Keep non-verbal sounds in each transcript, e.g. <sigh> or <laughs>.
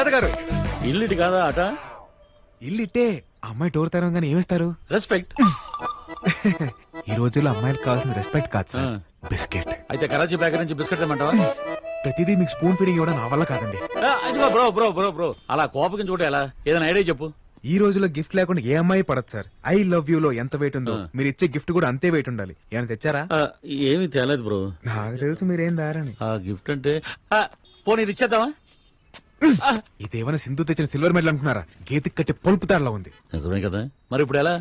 సుజాత గారు ఇల్లు ఇటు కాదా అట ఇల్లు ఇట్టే అమ్మాయి డోర్ తెరవగానే ఏమిస్తారు రెస్పెక్ట్. ఈ రోజుల్లో అమ్మాయిలకు కావాల్సిన రెస్పెక్ట్ కాదు సార్. బిస్కెట్. అయితే కరాచీ బేకరీ నుంచి బిస్కెట్ తెమ్మంటావా? ప్రతిదీ మీకు స్పూన్ ఫీడింగ్ ఇవ్వడం నా వల్ల కాదండి. ఇదిగో బ్రో బ్రో బ్రో బ్రో. అలా కోపకించుకుంటే ఎలా? ఏదైనా ఐడియా చెప్పు. ఈ రోజుల్లో గిఫ్ట్ లేకుండా ఏ అమ్మాయి పడదు సార్. ఐ లవ్ యూ లో ఎంత వెయిట్ ఉందో. మీరు ఇచ్చే గిఫ్ట్ కూడా అంతే వెయిట్ ఉండాలి. ఏమైనా తెచ్చారా? ఏమీ తేలేదు బ్రో. నాకు తెలుసు మీరేం దారని. ఆ గిఫ్ట్ అంటే పోనీ ఇది ఇచ్చేద్దామా? ఇదేమైనా సింధు తెచ్చిన సిల్వర్ మెడల్ అనుకున్నారా? గీతికి కట్టే పొలుపు తారలా ఉంది. నిజమే కదా. మరి ఇప్పుడు ఎలా?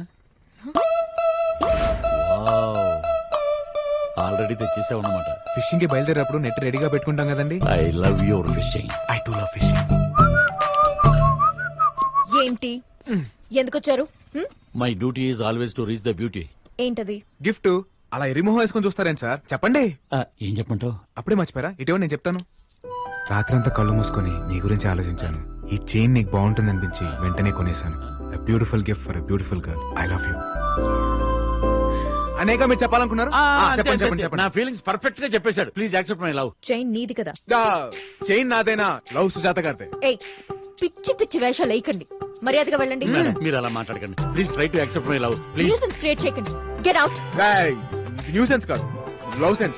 ఆల్రెడీ తెచ్చేసావు అన్నమాట. ఫిషింగ్కి బయలుదేరేటప్పుడు నెట్ రెడీగా పెట్టుకుంటాం కదండి. I love your fishing. I too love fishing. ఏంటి? ఎందుకొచ్చారు? హ్మ్? My duty is always to reach the beauty ఏంటది? గిఫ్ట్? అలా ఎరిమోహం వేసుకొని చూస్తారేంటి సార్? చెప్పండి. ఏం చెప్పంటావు అప్పుడే మర్చిపోయారా? ఇటీవల నేను చెప్తాను. రాత్రంతా కళ్ళు మూసుకొని నీ గురించి ఆలోచించాను. ఈ చైన్ నీకు బాగుంటుంది అనిపించి వెంటనే కొనేశాను. Beautiful gift for beautiful girl I love you అనేక మీరు చెప్పాలనుకున్నారు? ఆ, చెప్పండి చెప్పండి నా చెప్పండి. ఫీలింగ్స్ పర్ఫెక్ట్గా చెప్పేశాడు. Please accept my love chain నీది కదా. చైన్ నాదేనా? లవ్ సుజాత గారితే ఏయ్ పిచ్చి పిచ్చి వేషాలు వేయకండి. మర్యాదగా వెళ్ళండి. మీరు అలా మాట్లాడకండి. Please try to accept my love please nuisance create చేయకండి. గెట్ అవుట్ న్యూ సెన్స్ కాదు. లవ్ సెన్స్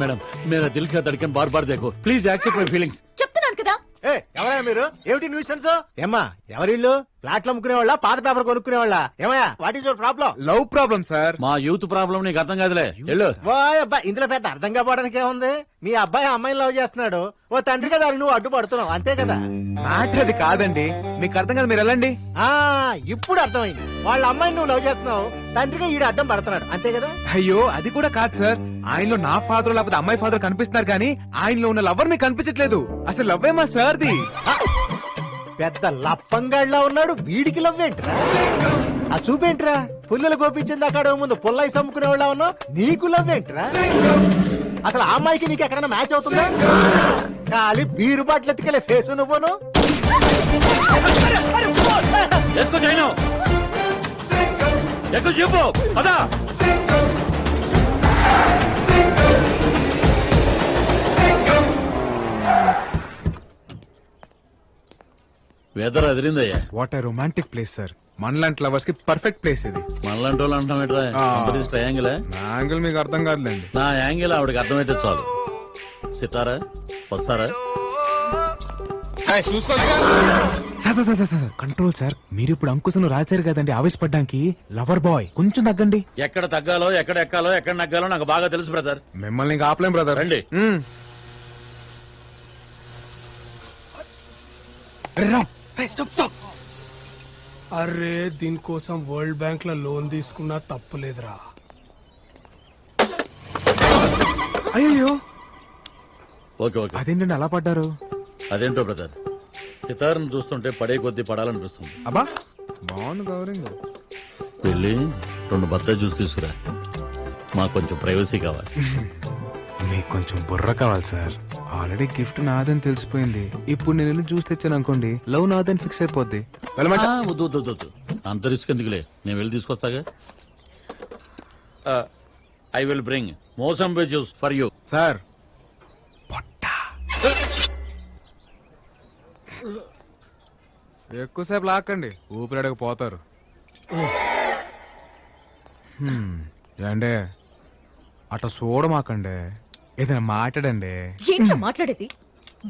మేడం మేరా దిల్ కా ధడ్కన్ బార్ బార్ దేఖో. ప్లీజ్ యాక్సెప్ట్ మై ఫీలింగ్స్ చెప్తున్నాను కదా. ఏ ఎవరయ్యా మీరు? ఏమిటి న్యూసెన్స్ ఏమ్మా ఎవరిల్లు? ఫ్లాట్లు అమ్ముకునే వాళ్ళ పాత పేపర్ కొనుక్కునే వాళ్ళ ఏమయ్యా what is your problem love problem sir. మా యూత్ ప్రాబ్లం నీకు అర్థం కాదులే. వెళ్ళు. అబ్బాయి ఇందులో పెద్ద అర్థం కావడానికి ఏముంది? మీ అబ్బాయి అమ్మాయిని లవ్ చేస్తున్నాడు. ఓ తండ్రి కదా నువ్వు అడ్డుపడుతున్నావు. అంతే కదా? మ్యాటర్ అది కాదండి. మీకు అర్థం కాదు మీరు వెళ్ళండి. ఆ ఇప్పుడు అర్థమైంది. వాళ్ళ అమ్మాయిని నువ్వు లవ్ చేస్తున్నావు. తండ్రిగా ఈడు అడ్డం పడుతున్నాడు. అంతే కదా? అయ్యో అది కూడా కాదు సార్. ఆయనలో నా ఫాదర్ లేకపోతే అమ్మాయి ఫాదర్ కనిపిస్తున్నారు కానీ ఆయనలో ఉన్న లవర్ మీకు కనిపించట్లేదు. అసలు లవ్వే మా సార్ది? పెద్ద లప్పంగాళ్ళ ఉన్నాడు వీడికి లవ్ ఆ చూపేంట్రా? పుల్లలు గోపించింది అక్కడ ముందు పుల్లయి సమ్ముకునే వాళ్ళ ఉన్నావు నీకు లవ్ అసలు ఆ అమ్మాయికి నీకు ఎక్కడైనా మ్యాచ్ అవుతుందా? ఖాళీ బీరు బాటిల్ ఎత్తుకెళ్ళే ఫేస్ నువ్వును? వేసుకో చైను ఎక్కువ చెప్పు పదా. Weather అదిరిందయ్యా. What a romantic place sir మనలాంటి లవర్స్కి పర్ఫెక్ట్ ప్లేస్ ఇది. మనలాంటి వాళ్ళు అంటాం ఆ. నా యాంగిల్ మీకు అర్థం కాదులేండి. నా యాంగిల్ ఆవిడకి అర్థమైతే చాలు. సితారా? వస్తారా? Sir sir sir sir sir control sir మీరు ఇప్పుడు అంకుశను రాశారు కదండి ఆవేశపడ్డానికి. లవర్ బాయ్ కొంచెం తగ్గండి. ఎక్కడ తగ్గాలో ఎక్కడ ఎక్కాలో ఎక్కడ నగ్గాలో నాకు బాగా తెలుసు బ్రదర్ మిమ్మల్ని ఇంకా ఆపలేం బ్రదర్ రండి. అరే దీనికోసం వరల్డ్ బ్యాంక్లో లోన్ తీసుకున్నా తప్పులేదురా అయ్యో ఓకే ఓకే. అదేంటండి అలా పడ్డారు? అదేంటో బ్రదర్ సితార్ను చూస్తుంటే పడే కొద్దీ పడాలనిపిస్తుంది. అబ్బా బాగుంది కవరింగ్. వెళ్ళి రెండు బత్తాయి జ్యూస్ తీసుకురా. మాకు కొంచెం ప్రైవసీ కావాలి. <laughs> మీకు కొంచెం బుర్ర కావాలి సార్. ఆల్రెడీ గిఫ్ట్ నాదని తెలిసిపోయింది. ఇప్పుడు నేను వెళ్ళి చూసి తెచ్చాను అనుకోండి లవ్ నాదని ఫిక్స్ అయిపోద్ది. వెళ్ళమంట. ఆ, వద్దు వద్దు వద్దు, వద్దు. అంత రిస్క్ ఎందుకులే? నేను వెళ్ళి తీసుకొస్తాగా? I will bring mosambi juice for you. Sir పొట్ట. ఎక్కువసేపు లాక్కండి ఊపిరాడక పోతారు. హ్మ్, ఏండే? అట్లా చూడమాకండి ఏదైనా మాట్లాడండి. ఏంటో మాట్లాడేది?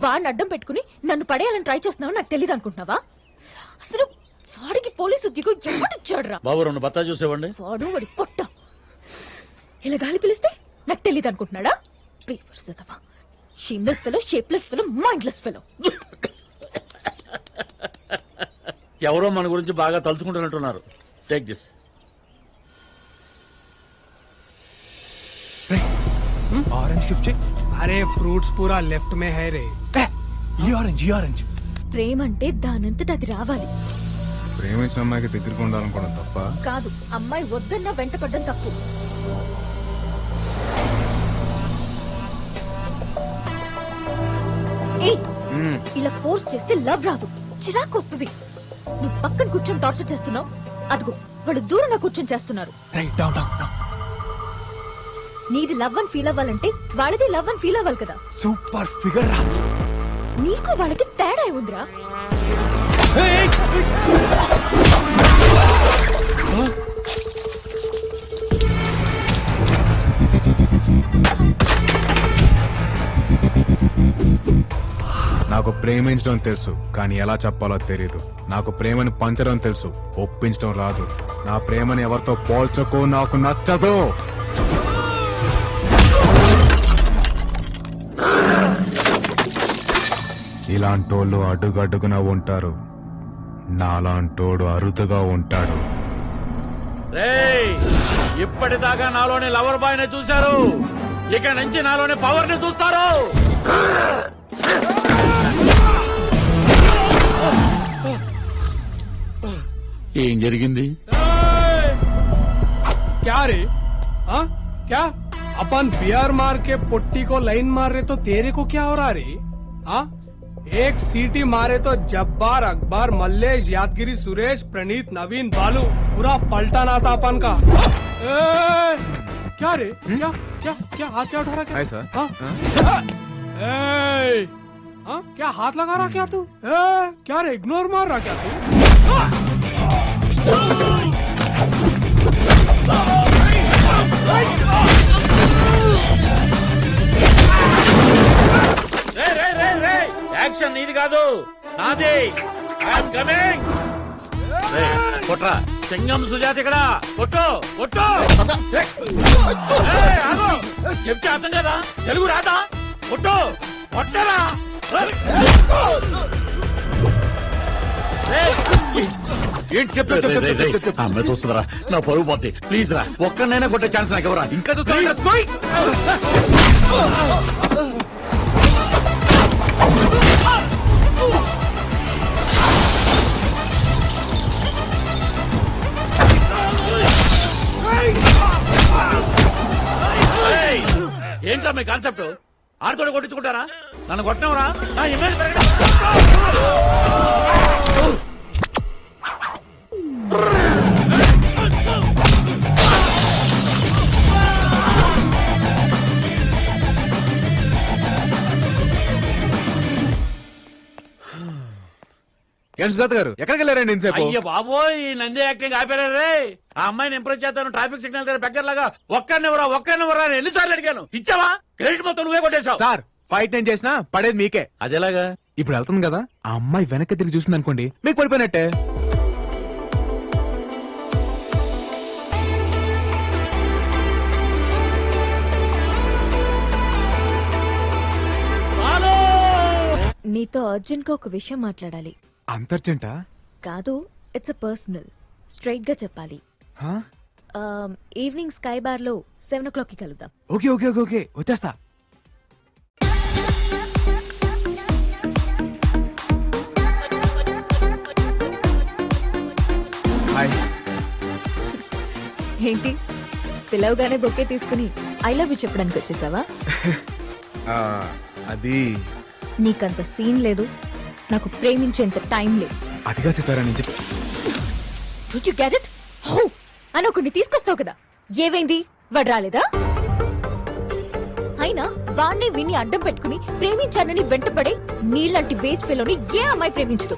వాడిని అడ్డం పెట్టుకుని నన్ను పడేయాలని ట్రై చేస్తున్నావు నాకు తెలియదు అనుకుంటున్నావా? అసలు వాడికి పోలీసు ఉద్యోగం ఎవడిచ్చాడురా బాబు రెండు బత్తాయి జ్యూస్ ఇవ్వండి వాడు వాడి కొట్ట. ఇలా గాలి పిలిస్తే నాకు తెలియదు అనుకుంటున్నాడా? Papers shameless fellow shapeless fellow mindless fellow ఎవరో మన గురించి బాగా తలుచుకుంటున్నట్టున్నారు. టేక్ దిస్ ఆరెంజ్ గిఫ్ట్ అరే ఫ్రూట్స్ పూరా లెఫ్ట్ మే హై రే. ఈ ఆరెంజ్ ఈ ఆరెంజ్ ప్రేమ అంటే దానంతట అది రావాలి. ప్రేమించిన అమ్మాయికి దగ్గరికి ఉండాలనుకోవడం తప్ప? కాదు అమ్మాయి వద్దన్నా వెంటపడ్డం తప్పు. ఇలా ఫోర్స్ చేస్తే లవ్ రాదు. చిరాకు వస్తుంది. నువ్వు పక్కన కూర్చొని టార్చర్ చేస్తున్నావు? అదిగో వాళ్ళు దూరంగా కూర్చొని చేస్తున్నారు. నీది లవ్ అని ఫీల్ అవ్వాలంటే వాళ్ళది లవ్ అని ఫీల్ అవ్వాలి కదా. సూపర్ ఫిగర్ రా. నీకు వాళ్ళకి తేడా ఏముందిరా? నాకు ప్రేమించడం తెలుసు కానీ ఎలా చెప్పాలో తెలియదు నాకు ప్రేమను పంచడం తెలుసు ఒప్పించడం రాదు. నా ప్రేమని ఎవరితో పోల్చకు నాకు నచ్చదు. ఇలాంటోళ్ళు అడుగడుగున ఉంటారు నాలాంటోడు అరుదుగా ఉంటాడు రేయ్ ఇప్పటిదాకా నాలోని లవర్ బాయ్ ని చూశారు ఇక నుంచి నాలోని పవర్ ని చూస్తారు ఏం జరిగింది क्या रे हाँ क्या अपन बियर मार के पुट्टी को लाइन मार रहे तो तेरे को क्या हो रहा रे हाँ एक सीटी मारे तो जब्बार अकबर मल्लेश यादगिरी सुरेश प्रणीत नवीन बालू पूरा पलटा ना था अपन का। ए, क्या रे? क्या क्या क्या हाथ क्या उठा रहा क्या? सर। हाँ? ए, हाँ? क्या हाथ लगा रहा क्या तू? ए, क्या रे इग्नोर मार रहा क्या तू? కాదు. నాది. ఐఎమ్ కమింగ్ కొట్రా. సింగం సుజాత ఇక్కడ. కొట్టు కొట్టు. ఏయ్, ఆగు. చెప్తే అర్థం కదా తెలుగు రాదా? కొట్టు. కొట్టరా. ఏంటి అమ్మాయి చూస్తుందిరా నా పరుగు పోతే. ప్లీజ్ రా. ఒక్కనైనా కొట్టే ఛాన్స్ నాకు ఎవరా ఇంకా చూస్తా ఏంటా మీ కాన్సెప్ట్? ఆడతోడు కొట్టించుకుంటారా? నన్ను కొట్టినవరా? నా ఇమేజ్ పెరగడం. ఏం సుజాత గారు? ఎక్కడికి వెళ్ళారండి ఇంతసేపు? అయ్య బాబోయ్ ఈ నంది యాక్టింగ్ ఆపారా రే? ఆ అమ్మాయిని ఇంప్రెస్ చేస్తాను ట్రాఫిక్ సిగ్నల్ దగ్గర బెగ్గర లాగా ఒక్కరినివరా ఒక్కరినివరా అని ఎన్నిసార్లు అడిగాను. ఇచ్చావా? క్రెడిట్ మొత్తం నువ్వే కొట్టేశావు. సార్ ఫైట్ నేను చేసినా పడేది మీకే. అదేలాగా? ఇప్పుడు వెళ్తుంది కదా ఆ అమ్మాయి వెనక్కి తిరిగి చూసింది అనుకోండి మీకు పడిపోయినట్టే. నీతో అర్జున్గా ఒక విషయం మాట్లాడాలి. అంతర్జంట? కాదు ఇట్స్ అ పర్సనల్ స్ట్రైట్గా చెప్పాలి. ఈవినింగ్ స్కై బార్లో సెవెన్ ఓ క్లాక్కి కలుద్దాం. ఓకే ఓకే ఓకే ఓకే వచ్చేస్తా. హాయ్ ఏంటి? పిలవగానే బొకే తీసుకుని ఐ లవ్ యూ చెప్పడానికి వచ్చేసావా? <laughs> అది నీకంత సీన్ లేదు. నాకు ప్రేమించేంత టైం లేదు. అదిగా సితారా నేను చెప్పి Did you get it? హో! అని ఒకరిని తీసుకొస్తావు కదా. ఏవైంది వాడు రాలేదా? అయినా వాణ్ణి విని అడ్డం పెట్టుకుని ప్రేమించానని వెంటపడే నీలాంటి బేస్ పిల్లని ఏ అమ్మాయి ప్రేమించదు?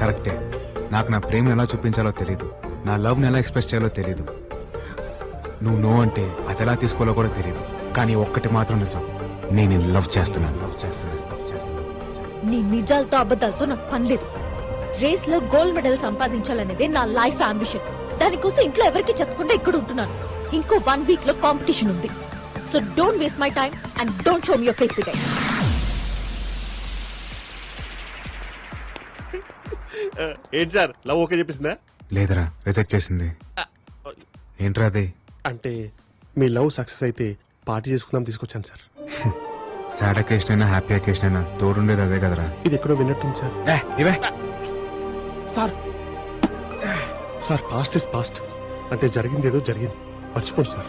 కరెక్టే. నాకు నా ప్రేమ ఎలా చూపించాలో తెలియదు నా లవ్ని ఎలా ఎక్స్ప్రెస్ చేయాలో తెలియదు నువ్వు నో అంటే అది ఎలా తీసుకోవాలో కూడా తెలియదు కానీ ఒక్కటి మాత్రం నిజం. నేను లవ్ చేస్తున్నాను. లవ్ చేస్తున్నాను. లవ్ చేస్తున్నాను. నీ నిజాలతో అబద్ధాలతో నాకు పని లేదు. రేస్లో గోల్డ్ మెడల్ సంపాదించాలనేదే నా లైఫ్ అంబిషన్ దానికోసం ఇంట్లో ఎవరికి చెప్పకుండా ఇక్కడ ఉంటున్నాను. ఇంకో వన్ వీక్లో కాంపిటీషన్ ఉంది. So don't waste my time and don't show me your face again <laughs> ఏంటి సార్? లవ్ ఓకే చెప్పేసిందా? లేదరా రిజెక్ట్ చేసింది. ఏంట్రా అది? అంటే మీ లవ్ సక్సెస్ అయితే పార్టీ చేసుకుందాం తీసుకొచ్చాను సార్. <laughs> సాడ్ అకేషన్ అయినా హ్యాపీ అకేషన్ అయినా తోడుండేది అదే కదరా. ఇది ఎక్కడో విన్నట్టుంది సార్. ఏ, ఇవే. Sir sir past is past అంటే జరిగింది ఏదో జరిగింది. మర్చిపోండి సార్.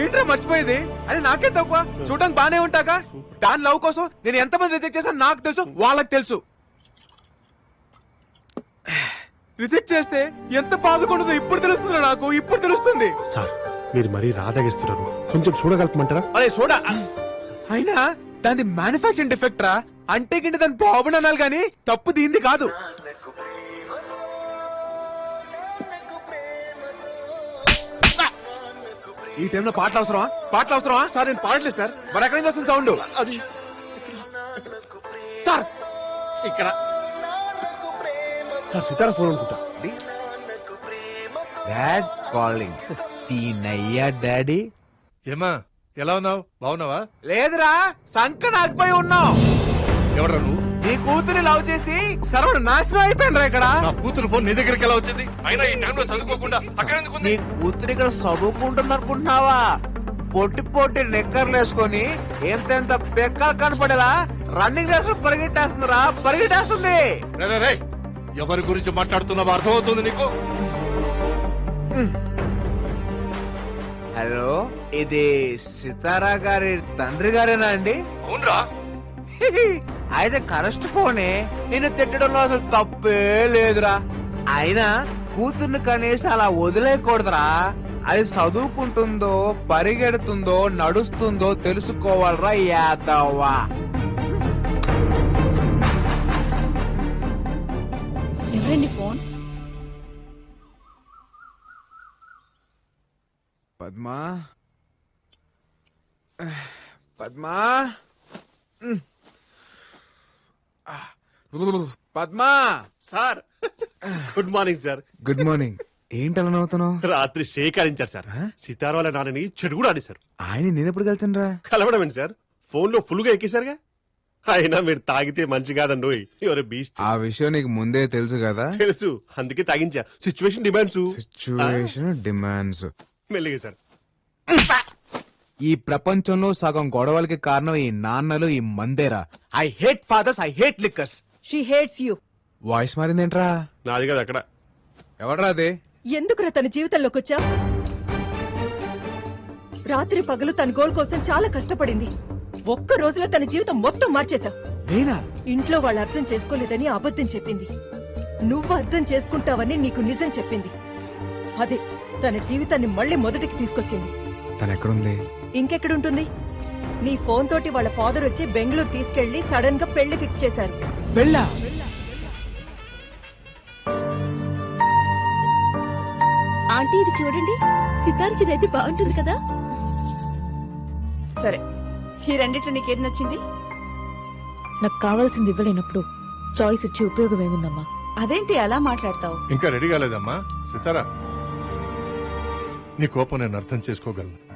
ఏంట్రా మర్చిపోయేది? అని నాకే తక్కువ. చూడడానికి బానే ఉంటాగా? దాని లవ్ కోసం నేను ఎంతమంది రిజెక్ట్ చేశాను నాకు తెలుసు వాళ్ళకి తెలుసు. రిజెక్ట్ చేస్తే ఎంత బాధకుండదో ఇప్పుడు తెలుస్తుంది నాకు ఇప్పుడు తెలుస్తుంది. సార్ మీరు మరీ రాదాగిస్తున్నారు. కొంచెం చూడగలపమంటారా? అరే చూడా అయినా దాని మ్యానుఫాక్చరింగ్ డిఫెక్ట్ రా. అంటే గింటే దాని బాబుని అనాలి కానీ తప్పు దీంది కాదు. ఈ టైంలో పాటలు అవసరమా? పాటలు అవసరమా? సార్ నేను పాడలేదు సార్. మరి ఎక్కడి నుంచి వస్తుంది సౌండ్ అది. సార్ ఇక్కడ. సార్ సితారా ఫోన్ అనుకుంటా. డాడ్ కాలింగ్ తీనయ్యా డాడీ. ఏమా ఎలా ఉన్నావు? బాగున్నావా? లేదురా సంక నాకుపోయి ఉన్నావు. ఎవడ్రా నువ్వు? నీ కూతురి లవ్ చేసి సర్వడు నాశనం అయిపోయినరా ఇక్కడ. నా కూతురు ఫోన్ నీ దగ్గరికి ఎలా వచ్చింది? అయినా ఈ టైంలో చదువుకోకుండా అక్కడ ఎందుకు ఉంది? నీ కూతురు ఇక్కడ చదువుకుంటుంది అనుకుంటున్నావా పొట్టి పొట్టి నిక్కర్లు వేసుకొని ఎంతెంత బెక్కలు కనపడేలా రన్నింగ్ రేస్ పరిగెట్టేస్తుందిరా పరిగెట్టేస్తుంది. రే, రే, రే. ఎవరి గురించి మాట్లాడుతున్నావో అర్థమవుతుంది నీకు? ఇది సితారా గారి తండ్రి గారేనా అండి? అవునరా. అయితే కరెస్ట్ ఫోనే. నిన్ను తిట్టడంలో అసలు తప్పే లేదురా. అయినా కూతుర్ని కనీసం అలా వదిలేయకూడదురా. అది చదువుకుంటుందో పరిగెడుతుందో నడుస్తుందో తెలుసుకోవాలరా యాదవ్వా. ఎవరండి phone? Padma Padma? Padma? Sir. Good morning sir. Good morning. ఏంటి అలా నవ్వుతున్నావు? రాత్రి షేకారించారు సార్. సితారా వాళ్ళ నాన్నని చెడు కూడా ఆడేశారు. ఆయన నేను ఎప్పుడు కలిసాను రా కలవడం ఏంటి సార్? ఫోన్లో ఫుల్గా ఎక్కేశారుగా? అయినా మీరు తాగితే మంచి కాదండి ఎవరు బీస్ట్. ఆ విషయం నీకు ముందే తెలుసు కదా? తెలుసు. అందుకే తాగించా. సిచ్యువేషన్ డిమాండ్స్ సిచ్యువేషన్ డిమాండ్స్ మెల్లిగా సార్. ఈ ప్రపంచంలో సగం గొడవలకి కారణం ఈ నాన్నలు ఈ మందేరా. I hate fathers I hate liquors she hates you voice మారిందేంట్రా? నాది కదా అక్కడ. ఎవడ్రా అదే? ఎందుకురా తన జీవితంలోకి వచ్చా రాత్రి పగలు తన గోల్ కోసం చాలా కష్టపడింది. ఒక్క రోజులో తన జీవితం మొత్తం మార్చేశావు నేనా? ఇంట్లో వాళ్ళు అర్థం చేసుకోలేదని అబద్ధం చెప్పింది. నువ్వు అర్థం చేసుకుంటావని నీకు నిజం చెప్పింది. అదే తన జీవితాన్ని మళ్ళీ మొదటికి తీసుకొచ్చింది. తను ఎక్కడుంది ఇంకెక్కడుంటుంది? నీ ఫోన్ తోటి వాళ్ళ ఫాదర్ వచ్చి బెంగళూరు తీసుకెళ్ళి సడన్గా పెళ్ళి ఫిక్స్ చేశారు. వెళ్ళా ఆంటీ ఇది చూడండి. సితార్కి ఇదైతే బాగుంటుంది కదా? సరే ఈ రెండిట్లో నీకేది నచ్చింది? నాకు కావాల్సింది ఇవ్వలేనప్పుడు చాయిస్ ఇచ్చి ఉపయోగం ఏముందమ్మా? అదేంటి అలా మాట్లాడతావు? ఇంకా రెడీ కాలేదమ్మా. సితారా నీ కోపం నేను అర్థం చేసుకోగలను.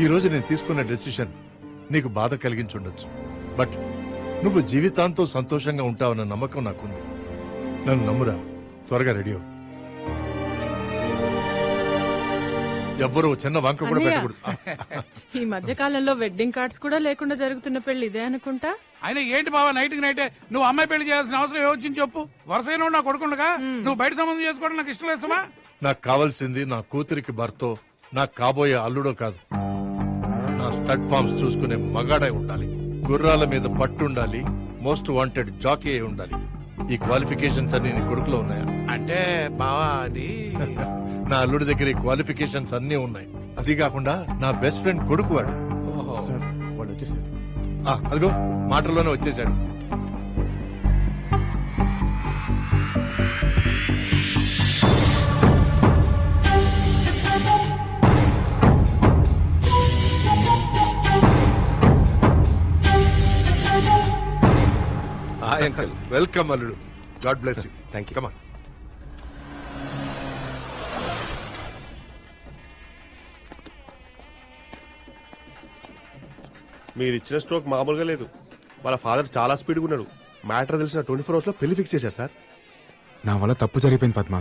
ఈ రోజు నేను తీసుకున్న డెసిషన్ నీకు బాధ కలిగించుండొచ్చు. బట్ నువ్వు జీవితాంతం సంతోషంగా ఉంటావన్న నమ్మకం నాకుంది. నన్ను నమ్మురా. త్వరగా రెడీ ఎవ్వరూ చిన్న వంక కూడా. పెట్టకూడదు. ఈ మధ్య కాలంలో వెడ్డింగ్ కార్డ్స్ కూడా లేకుండా జరుగుతున్న పెళ్ళి ఇదే అనుకుంటా? ఆయన ఏంటి బావా నైట్కి నైటే నువ్వు అమ్మాయి పెళ్ళి చేయాల్సిన అవసరం ఏమొచ్చింది చెప్పు? వరుసైన నా కొడుకుండగా? నువ్వు బయట సంబంధం చేసుకోవడం నాకు ఇష్టం లేదమ్మా నాకు కావాల్సింది నా కూతురికి భర్తో నాకు కాబోయే అల్లుడో కాదు. నా స్టడ్ ఫార్మ్స్ చూసుకునే మగాడై ఉండాలి. గుర్రాల మీద పట్టు ఉండాలి. మోస్ట్ వాంటెడ్ జాకీ అయి ఉండాలి. ఈ క్వాలిఫికేషన్స్ అన్ని నీ కొడుకులో ఉన్నాయా? అంటే బావా అది <laughs> నా అల్లుడి దగ్గర ఈ క్వాలిఫికేషన్స్ అన్ని ఉన్నాయి. అది కాకుండా నా బెస్ట్ ఫ్రెండ్ కొడుకు వాడు సార్ వాళ్ళు వచ్చేసారు ఆ, అదిగో మాటల్లోనే వచ్చేసాడు. అంకుల్ వెల్కమ్ అల్లుడు God bless you thank you come on మీరు ఇచ్చిన స్ట్రోక్ మామూలుగా లేదు. వాళ్ళ ఫాదర్ చాలా స్పీడ్గా ఉన్నాడు. మ్యాటర్ తెలిసిన ట్వంటీ ఫోర్ అవర్స్లో పెళ్ళి ఫిక్స్ చేశారు సార్. నా వల్ల తప్పు జరిగిపోయింది పద్మ.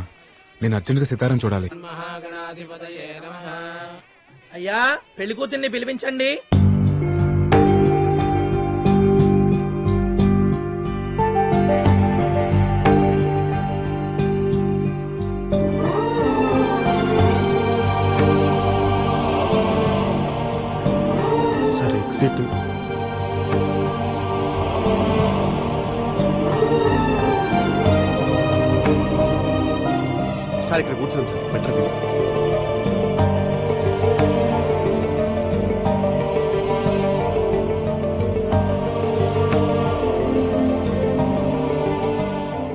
నేను అర్జెంట్గా సితారం చూడాలి. అయ్యా పెళ్ళి కూతుర్ని పిలిపించండి. ఒకసారి ఇక్కడ కూర్చోండి. బెటర్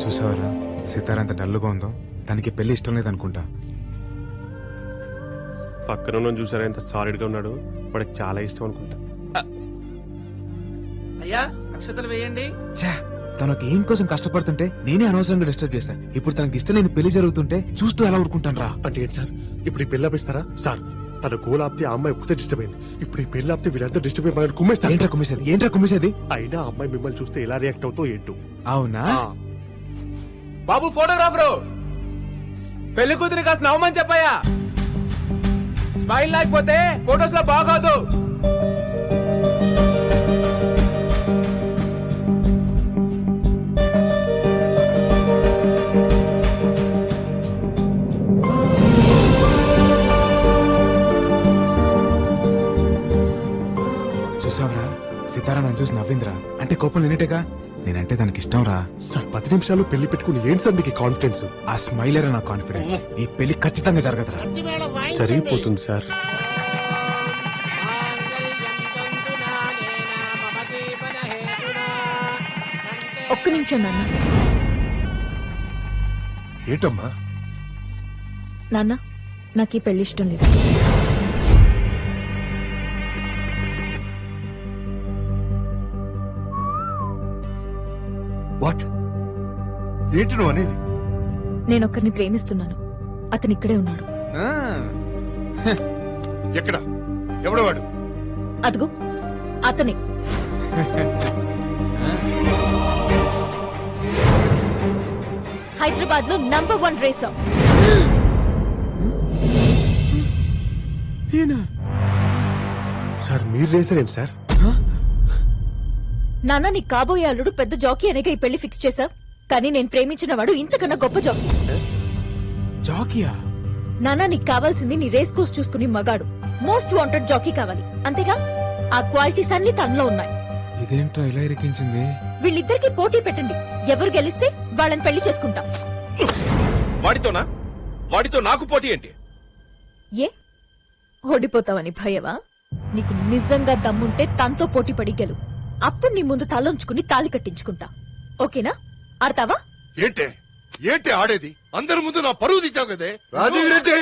చూసావరా? సితారా డల్లుగా ఉందో? తనకి పెళ్ళి ఇష్టం లేదనుకుంటా. పక్కన ఉన్న చూసారా? ఎంత సాలిడ్గా ఉన్నాడు. వాడికి చాలా ఇష్టం అనుకుంటా. అయ్యా నక్షత్రం వేయండి. చా తను ఒక ఏం కోసం కష్టపడుతుంటే నేనే అనవసరంగా డిస్టర్బ్ చేశా. ఇప్పుడు తనకి ఇష్టం లేని పెళ్ళి జరుగుతుంటే చూస్తూ ఎలా ఊరుకుంటాను రా అంటే ఏంటి సార్? ఇప్పుడు ఈ పెళ్ళి ఆపిస్తారా? సార్ తన గోల్ ఆపితే ఆ అమ్మాయి ఒక్కతే డిస్టర్బ్ అయింది. ఇప్పుడు ఈ పెళ్ళి ఆపితే వీళ్ళంతా డిస్టర్బ్ అయ్యి మనల్ని కుమ్మేస్తారు ఏంట్రా కుమ్మేసేది? ఏంట్రా కుమ్మేసేది? అయినా ఆ అమ్మాయి మిమ్మల్ని చూస్తే ఎలా రియాక్ట్ అవుతో ఏంటో. అవునా? బాబు ఫోటోగ్రాఫరు పెళ్ళి కూతురి కాస్త నవ్వమని చెప్పయ్యా. స్మైల్ లేకపోతే ఫొటోస్లో బాగోదు. సితారా నన్ను చూసి నవ్విందిరా. అంటే కోపం లేనట్టుగా నేనంటే తనకి ఇష్టం రా. సార్ పది నిమిషాలు పెళ్ళి పెట్టుకుని ఏంటి సార్ మీకు కాన్ఫిడెన్స్ ఆ స్మైలర్ నా కాన్ఫిడెన్స్ ఈ పెళ్ళి ఖచ్చితంగా జరగదురా. జరిగిపోతుంది సార్. ఒక్క నిమిషం నాన్న. ఏంటమ్మా? నాన్న నాకు ఈ పెళ్ళి ఇష్టం లేదు. ఏంటి నువ్వు అనేది. నేను ఒక్కరిని ప్రేమిస్తున్నాను. అతను ఇక్కడే ఉన్నాడు. ఎక్కడ? ఎవడు వాడు? అదుగు అతనే. హైదరాబాద్లో నంబర్ వన్ రేసర్. సార్ మీరు సార్? నాన్న నీ కాబోయే అల్లుడు పెద్ద జాకీ అనేగా ఈ పెళ్ళి ఫిక్స్ చేశావు? కానీ నేను ప్రేమించిన వాడు ఇంతకన్నా గొప్ప జాకీ జాకియా? నాన్న నీకు కావాల్సింది నీ రేస్ కోర్స్ చూసుకుని మగాడు. మోస్ట్ వాంటెడ్ జాకీ కావాలి. అంతేగా? ఆ క్వాలిటీస్ అన్ని తనలో ఉన్నాయి. ఇదేంట్రా ఇలా ఇరికించింది? వీళ్ళిద్దరికి పోటీ పెట్టండి. ఎవరు గెలిస్తే వాళ్ళని పెళ్ళి చేసుకుంటాం. వాడితోనా? వాడితో నాకు పోటీ ఏంటి? ఏ? ఓడిపోతావని భయవా నీకు నిజంగా దమ్ముంటే తనతో పోటీ పడి గెలు. అప్పుడు నీ ముందు తలంచుకుని తాళి కట్టించుకుంటా. ఓకేనా? ఆడతావా? ఏంటే? ఏంటి ఆడేది? అందరి ముందు నా పరువు తీసావు కదే. రాజీవ్ రెడ్డి!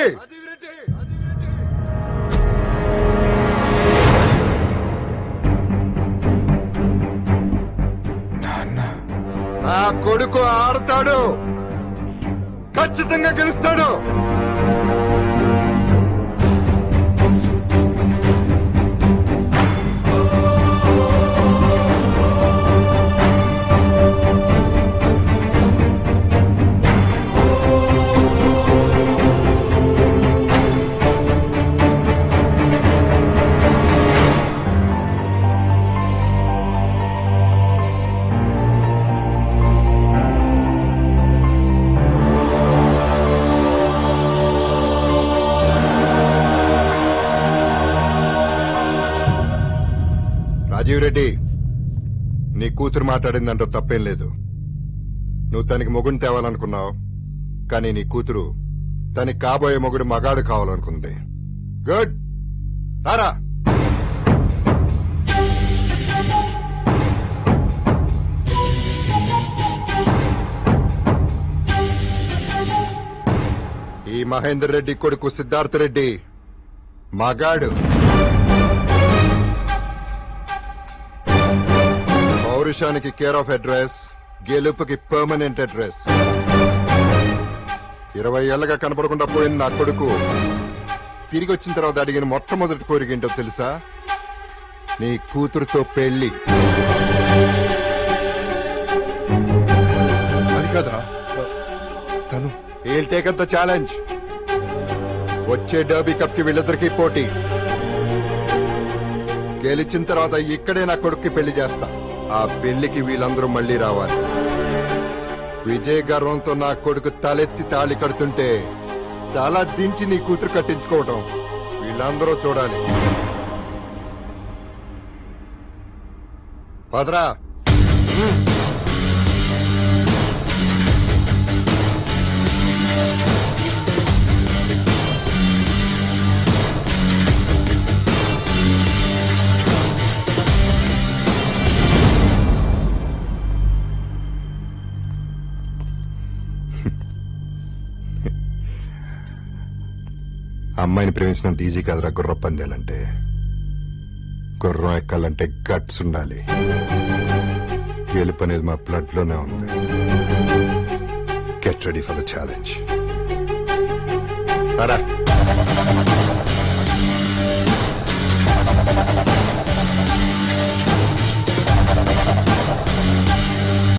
నాన్న నా కొడుకు ఆడతాడు. ఖచ్చితంగా గెలుస్తాడు. నీ మాట్లాడిందంటూ తప్పేం లేదు. నువ్వు తనకి మొగుడిని తేవాలనుకున్నావు. కానీ నీ కూతురు తనకి కాబోయే మొగుడు మగాడు కావాలనుకుంది. గుడ్! రారా! ఈ మహేందర్ రెడ్డి కొడుకు సిద్ధార్థ రెడ్డి మగాడు. పౌరుషానికి కేర్ ఆఫ్ అడ్రస్ గెలుపుకి పర్మనెంట్ అడ్రస్ ఇరవై ఏళ్ళగా కనపడకుండా పోయిన నా కొడుకు తిరిగి వచ్చిన తర్వాత అడిగిన మొట్టమొదటి కోరిక ఏంటో తెలుసా? నీ కూతురుతో పెళ్ళి అది కదరా. తను. ఏల్ టేక్ ద ఛాలెంజ్ వచ్చే డర్బీ కప్కి పోటీ. గెలిచిన తర్వాత ఇక్కడే నా కొడుక్కి పెళ్ళి చేస్తా. ఆ పెళ్ళికి వీళ్ళందరూ మళ్ళీ రావాలి. విజయ గర్వంతో నా కొడుకు తలెత్తి తాళి కడుతుంటే తల దించి నీ కూతురు కట్టించుకోవటం వీళ్ళందరూ చూడాలి. పదరా అమ్మాయిని ప్రేమించినంత ఈజీ కాదురా గుర్ర పందేలంటే. గుర్రం ఎక్కాలంటే గట్స్ ఉండాలి. గెలుపు అనేది మా బ్లడ్లోనే ఉంది. Get ready for the challenge రా